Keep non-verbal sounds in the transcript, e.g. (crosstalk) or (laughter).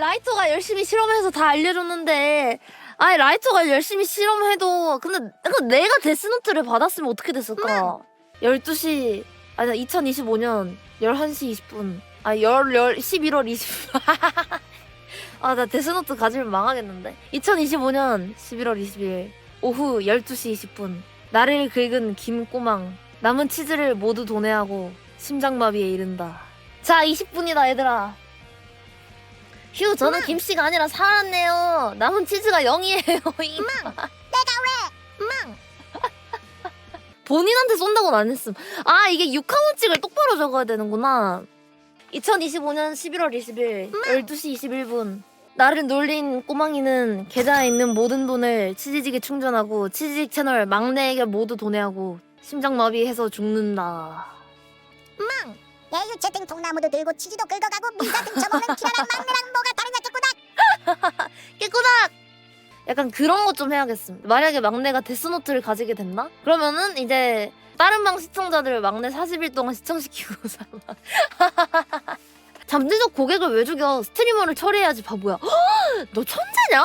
라이터가 열심히 실험해서 다 알려줬는데 아니 라이터가 열심히 실험해도 근데 이거 내가 데스노트를 받았으면 어떻게 됐을까? 12시 아니 2025년 11시 20분. 아 열, 열, 11월 20분. (laughs) 아 나 데스노트 가지면 망하겠는데. 2025년 11월 20일 오후 12시 20분. 나를 긁은 김꼬망. 남은 치즈를 모두 도내하고 심장마비에 이른다. 자 20분이다 얘들아 휴 저는 김씨가 아니라 살았네요. 남은 치즈가 0이에요 망! (laughs) (laughs) 본인한테 쏜다고는 안 했음. 아 이게 육하원칙을 똑바로 적어야 되는구나. 2025년 11월 20일 12시 21분. 나를 놀린 꼬망이는 계좌에 있는 모든 돈을 치즈직에 충전하고 치즈직 채널 막내에게 모두 도내하고 심장마비해서 죽는다 망! 예유 채팅 통나무도 들고 치즈도 긁어가고 미사 (laughs) 등 쳐먹는 키라랑 막내랑 뭐가 다르냐 깨꾸닥! 깨꼬닥! (laughs) 약간 그런 거 좀 해야겠음. 만약에 막내가 데스노트를 가지게 됐나? 그러면은 이제 다른 방 시청자들 막내 40일 동안 시청시키고 (laughs) 살아. 잠재적 고객을 왜 죽여? 스트리머를 처리해야지 바보야. (gasps) 너 천재냐?